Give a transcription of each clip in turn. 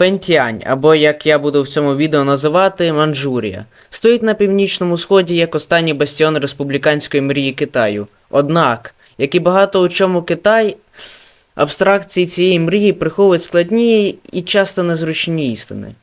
Фентіань, або як я буду в цьому відео називати, Манчжурія, стоїть на північному сході як останній бастіон республіканської мрії Китаю. Однак, як і багато у чому Китай, абстракції цієї мрії приховують складні і часто незручні істини.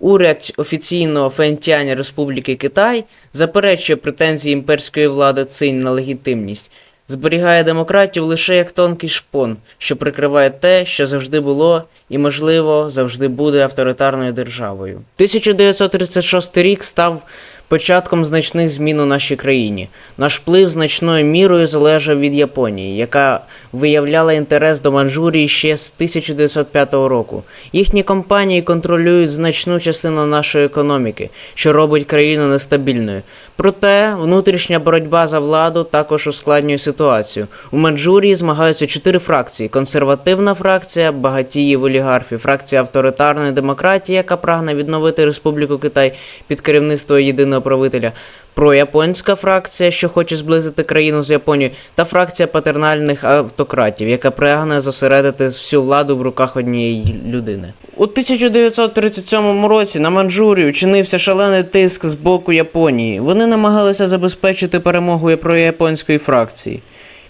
Уряд офіційного Фентіаня Республіки Китай заперечує претензії імперської влади Цинь на легітимність, зберігає демократію лише як тонкий шпон, що прикриває те, що завжди було і, можливо, завжди буде авторитарною державою. 1936 рік став початком значних змін у нашій країні. Наш вплив значною мірою залежав від Японії, яка виявляла інтерес до Манчжурії ще з 1905 року. Їхні компанії контролюють значну частину нашої економіки, що робить країну нестабільною. Проте внутрішня боротьба за владу також ускладнює ситуацію. У Манчжурії змагаються чотири фракції: консервативна фракція, багатіїв олігархів, фракція авторитарної демократії, яка прагне відновити Республіку Китай під керівництво єдиного правителя. Прояпонська фракція, що хоче зблизити країну з Японією, та фракція патернальних автократів, яка прагне зосередити всю владу в руках однієї людини. У 1937 році на Манчжурію чинився шалений тиск з боку Японії. Вони намагалися забезпечити перемогу прояпонської фракції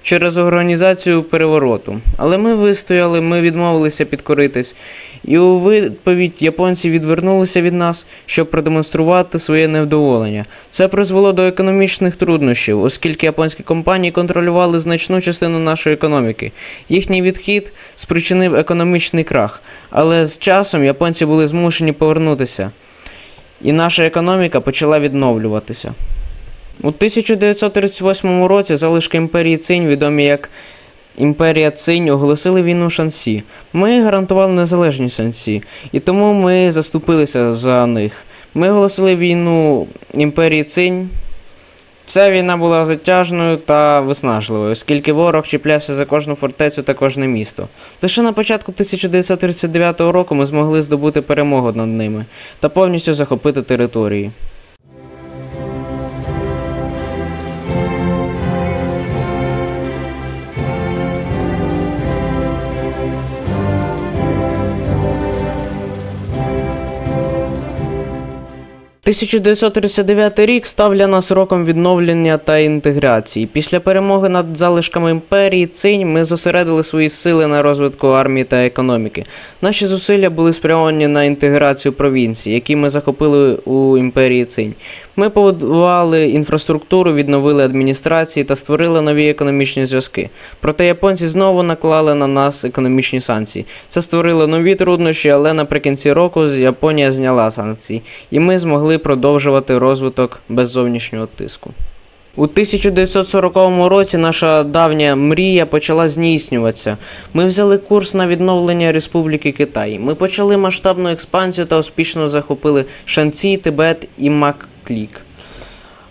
через організацію перевороту. Але ми вистояли, ми відмовилися підкоритись, і у відповідь японці відвернулися від нас, щоб продемонструвати своє невдоволення. Це призвело до економічних труднощів, оскільки японські компанії контролювали значну частину нашої економіки. Їхній відхід спричинив економічний крах, але з часом японці були змушені повернутися, і наша економіка почала відновлюватися. У 1938 році залишки імперії Цинь, відомі як Імперія Цинь, оголосили війну Шансі. Ми гарантували незалежність Шансі, і тому ми заступилися за них. Ми оголосили війну імперії Цинь. Ця війна була затяжною та виснажливою, оскільки ворог чіплявся за кожну фортецю та кожне місто. Лише на початку 1939 року ми змогли здобути перемогу над ними та повністю захопити території. – 1939 рік став для нас роком відновлення та інтеграції. Після перемоги над залишками імперії Цинь ми зосередили свої сили на розвитку армії та економіки. Наші зусилля були спрямовані на інтеграцію провінцій, які ми захопили у імперії Цинь. Ми побудували інфраструктуру, відновили адміністрації та створили нові економічні зв'язки. Проте японці знову наклали на нас економічні санкції. Це створило нові труднощі, але наприкінці року Японія зняла санкції, і ми змогли продовжувати розвиток без зовнішнього тиску. У 1940 році наша давня мрія почала здійснюватися. Ми взяли курс на відновлення Республіки Китай. Ми почали масштабну експансію та успішно захопили Шанці, Тибет і Макклік.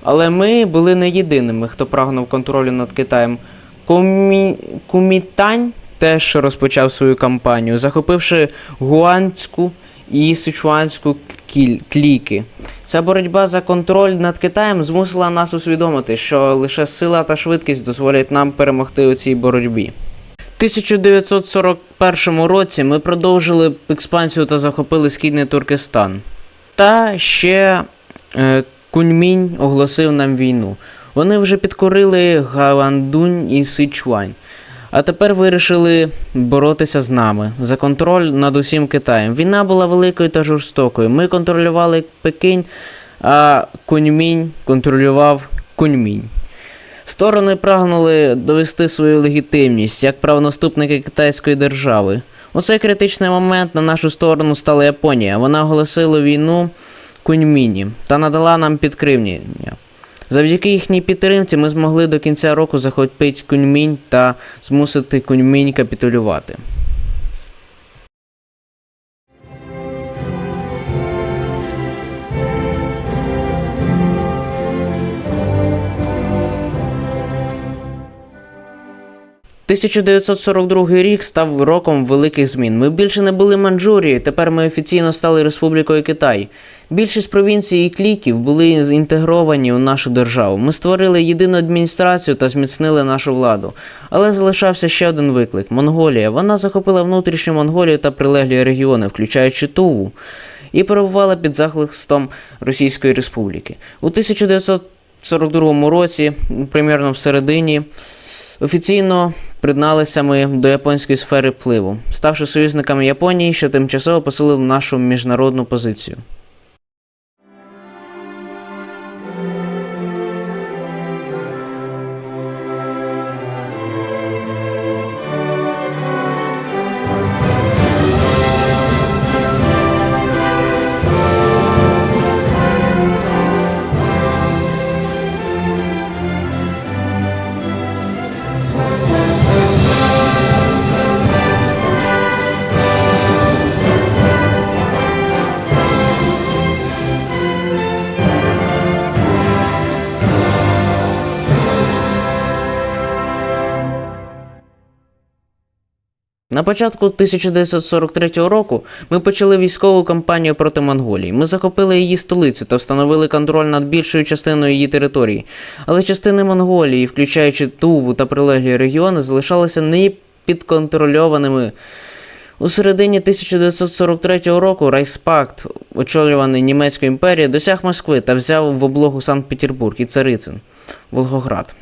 Але ми були не єдиними, хто прагнув контролю над Китаєм. Кумі... Кумітань теж розпочав свою кампанію, захопивши Гуанську і Сичуанську кіль- кліки. Ця боротьба за контроль над Китаєм змусила нас усвідомити, що лише сила та швидкість дозволять нам перемогти у цій боротьбі. У 1941 році ми продовжили експансію та захопили східний Туркестан. Та ще Куньмінь оголосив нам війну. Вони вже підкорили Гавандунь і Сичуань. А тепер вирішили боротися з нами за контроль над усім Китаєм. Війна була великою та жорстокою. Ми контролювали Пекінь, а Куньмінь контролював Куньмінь. Сторони прагнули довести свою легітимність як правонаступники китайської держави. У цей критичний момент на нашу сторону стала Японія. Вона оголосила війну Куньміні та надала нам підкривлення. Завдяки їхній підтримці ми змогли до кінця року захопити Куньмінь та змусити Куньмінь капітулювати. 1942 рік став роком великих змін. Ми більше не були Манчжурією, тепер ми офіційно стали Республікою Китай. Більшість провінцій і кліків були інтегровані у нашу державу. Ми створили єдину адміністрацію та зміцнили нашу владу. Але залишався ще один виклик Монголія. Вона захопила внутрішню Монголію та прилеглі регіони, включаючи Туву, і перебувала під захистом Російської Республіки. У 1942 році, примірно в середині, Офіційно приєдналися ми до японської сфери впливу, ставши союзниками Японії, що тимчасово посилили нашу міжнародну позицію. На початку 1943 року ми почали військову кампанію проти Монголії. Ми захопили її столицю та встановили контроль над більшою частиною її території. Але частини Монголії, включаючи Туву та прилеглі регіони, залишалися непідконтрольованими. У середині 1943 року Райхспакт, очолюваний Німецькою імперією, досяг Москви та взяв в облогу Санкт-Петербург і Царицин, Волгоград.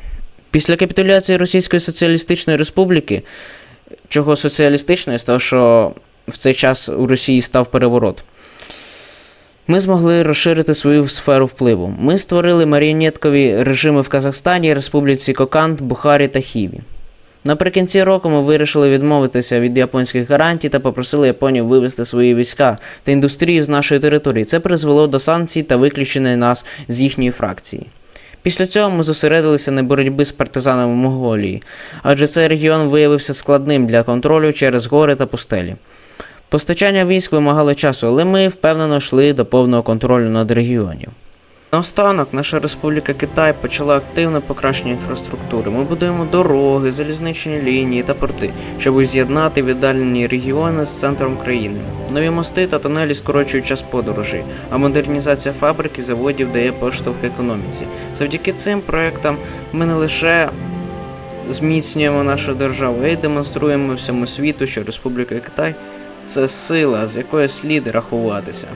Після капітуляції Російської Соціалістичної Республіки чого соціалістичної, з того, що в цей час у Росії став переворот. Ми змогли розширити свою сферу впливу. Ми створили маріонеткові режими в Казахстані, Республіці Кокант, Бухарі та Хіві. Наприкінці року ми вирішили відмовитися від японських гарантій та попросили Японію вивести свої війська та індустрію з нашої території. Це призвело до санкцій та виключення нас з їхньої фракції. Після цього ми зосередилися на боротьбі з партизанами Монголії, адже цей регіон виявився складним для контролю через гори та пустелі. Постачання військ вимагало часу, але ми впевнено йшли до повного контролю над регіонів. Наостанок, наша Республіка Китай почала активне покращення інфраструктури. Ми будуємо дороги, залізничні лінії та порти, щоб з'єднати віддалені регіони з центром країни. Нові мости та тунелі скорочують час подорожей, а модернізація фабрик і заводів дає поштовх економіці. Завдяки цим проектам ми не лише зміцнюємо нашу державу, а й демонструємо всьому світу, що Республіка Китай це сила, з якою слід рахуватися.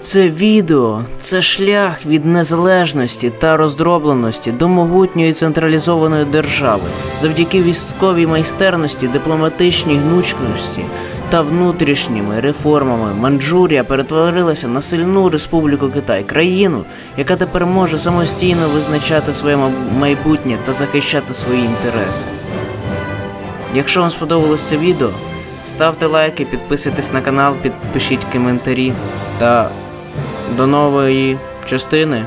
Це відео це шлях від незалежності та роздробленості до могутньої централізованої держави завдяки військовій майстерності, дипломатичній гнучкості та внутрішніми реформами Манчжурія перетворилася на сильну республіку Китай, країну, яка тепер може самостійно визначати своє майбутнє та захищати свої інтереси. Якщо вам сподобалось це відео, ставте лайки, підписуйтесь на канал, підпишіть коментарі та до нової частини.